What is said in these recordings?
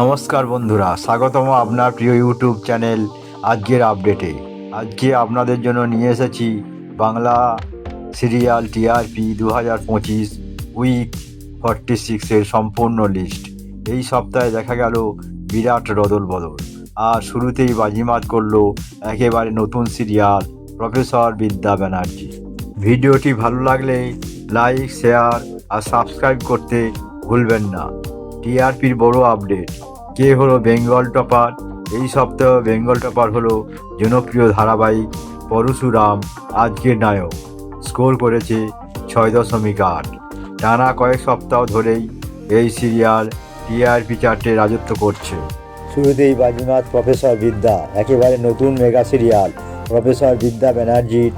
নমস্কার বন্ধুরা, স্বাগতম আপনার প্রিয় ইউটিউব চ্যানেল আজকের আপডেটে আজকে আপনাদের জন্য নিয়ে এসেছি বাংলা সিরিয়াল টিআরপি দু হাজার পঁচিশ উইক ফর্টি সিক্সের সম্পূর্ণ লিস্ট এই সপ্তাহে দেখা গেল বিরাট রদল বদল। আর শুরুতেই বাজিমাত করল একেবারে নতুন সিরিয়াল প্রফেসর বিদ্যা ব্যানার্জি। ভিডিওটি ভালো লাগলে লাইক শেয়ার আর সাবস্ক্রাইব করতে ভুলবেন না। টিআরপির বড় আপডেট। কে হলো বেঙ্গল টপার? এই সপ্তাহে বেঙ্গল টপার হলো জনপ্রিয় ধারাবাহিক পরশুরাম, আজকের নায়ক। স্কোর করেছে ছয় দশমিক আট। টানা কয়েক সপ্তাহ ধরেই এই সিরিয়াল টিআরপি চার্টে রাজত্ব করছে। শুরুতেই বাজিমাত প্রফেসর বিদ্যা, একেবারে নতুন মেগা সিরিয়াল। প্রফেসর বিদ্যা ব্যানার্জির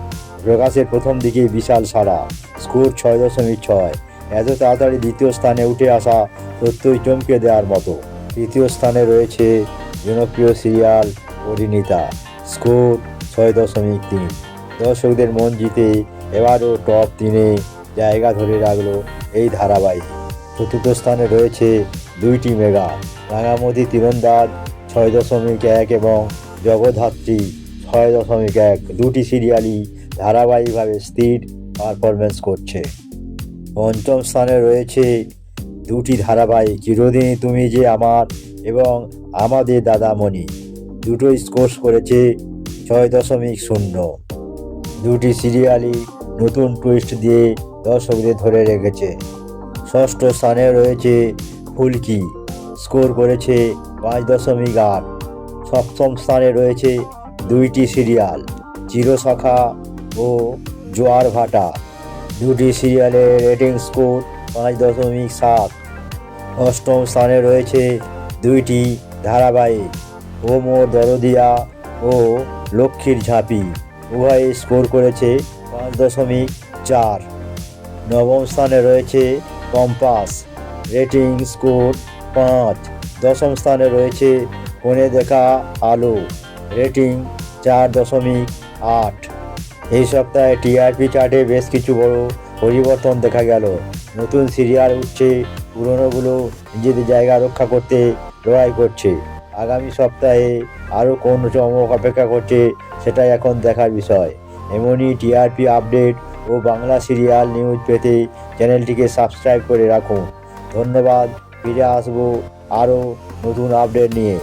প্রকাশের প্রথম দিকে বিশাল সারা স্কোর ছয় দশমিক ছয়। এত তাড়াতাড়ি দ্বিতীয় স্থানে উঠে আসা সত্যই চমকে দেওয়ার মতো। তৃতীয় স্থানে রয়েছে জনপ্রিয় সিরিয়াল পরিণীতা স্কোর ছয় দশমিক তিন। দর্শকদের মন জিতে এবারও টপ তিনে জায়গা ধরে রাখল এই ধারাবাহিক। চতুর্থ স্থানে রয়েছে দুইটি মেগা। রাঙামতি তীরন্দাজ ছয় দশমিক এক এবং জগদ্ধাত্রী ছয় দশমিক এক। দুটি সিরিয়ালই ধারাবাহিকভাবে স্থির পারফরমেন্স করছে। পঞ্চম স্থানে রয়েছে দুটি ধারাবাহিক, চিরদিনই তুমি যে আমার এবং আমাদের দাদামণি। দুটোই স্কোর করেছে ছয় দশমিক শূন্য। দুটি সিরিয়ালই নতুন টুইস্ট দিয়ে দর্শকদের ধরে রেখেছে। ষষ্ঠ স্থানে রয়েছে ফুলকি স্কোর করেছে পাঁচ দশমিক আট। সপ্তম স্থানে রয়েছে দুইটি সিরিয়াল চিরসখা ও জোয়ার ভাটা। দুটি সিরিয়ালের রেটিং স্কোর পাঁচ দশমিক সাত। অষ্টম স্থানে রয়েছে দুইটি ধারাবাহিক ও মোর দরদিয়া ও লক্ষ্মীর ঝাঁপি। উভয়ে স্কোর করেছে পাঁচ দশমিক চার। নবম স্থানে রয়েছে কম্পাস রেটিং স্কোর পাঁচ। দশম স্থানে রয়েছে কোণে দেখা আলো রেটিং চার দশমিক আট। এই সপ্তাহে টিআরপি চার্টে বেশ কিছু বড় পরিবর্তন দেখা গেল। নতুন সিরিয়াল উঠছে, পুরনোগুলো নিজেদের জায়গা রক্ষা করতে লড়াই করছে। আগামী সপ্তাহে আরও কোন চমক অপেক্ষা করছে, সেটাই এখন দেখার বিষয়। এমনই টিআরপি আপডেট ও বাংলা সিরিয়াল নিউজ পেতে চ্যানেলটিকে সাবস্ক্রাইব করে রাখুন। ধন্যবাদ, ফিরে আসব আরও নতুন আপডেট নিয়ে।